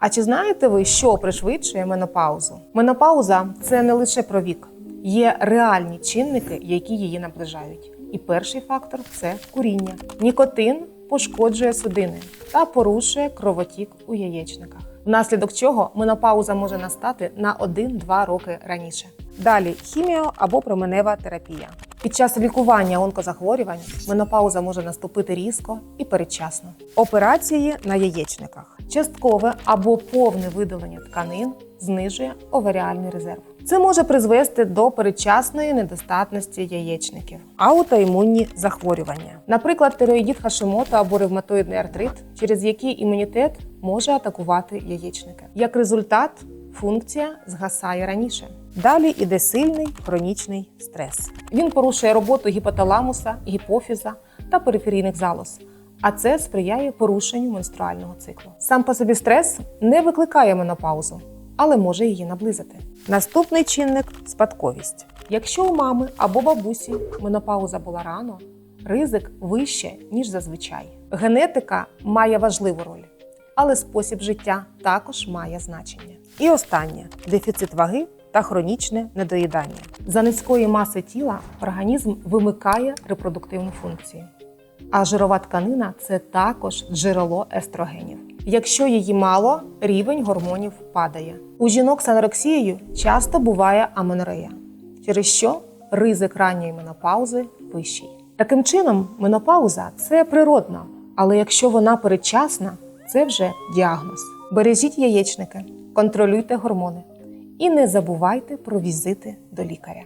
А чи знаєте ви, що пришвидшує менопаузу? Менопауза це не лише про вік, є реальні чинники, які її наближають. І перший фактор це куріння. Нікотин пошкоджує судини та порушує кровотік у яєчниках, внаслідок чого менопауза може настати на 1-2 роки раніше. Далі хіміо або променева терапія. Під час лікування онкозахворювань менопауза може наступити різко і передчасно. Операції на яєчниках. Часткове або повне видалення тканин знижує оваріальний резерв. Це може призвести до передчасної недостатності яєчників. Аутоімунні захворювання, наприклад, тироїдіт Хашимото або ревматоїдний артрит, через який імунітет може атакувати яєчники. Як результат, функція згасає раніше. Далі іде сильний хронічний стрес. Він порушує роботу гіпоталамуса, гіпофіза та периферійних залоз. А це сприяє порушенню менструального циклу. Сам по собі стрес не викликає менопаузу, але може її наблизити. Наступний чинник спадковість. Якщо у мами або бабусі менопауза була рано, ризик вище, ніж зазвичай. Генетика має важливу роль, але спосіб життя також має значення. І останнє дефіцит ваги та хронічне недоїдання. За низької маси тіла організм вимикає репродуктивну функцію. А жирова тканина це також джерело естрогенів. Якщо її мало, рівень гормонів падає. У жінок з анорексією часто буває аменорея, через що ризик ранньої менопаузи вищий. Таким чином, менопауза це природна, але якщо вона передчасна, це вже діагноз. Бережіть яєчники, контролюйте гормони і не забувайте про візити до лікаря.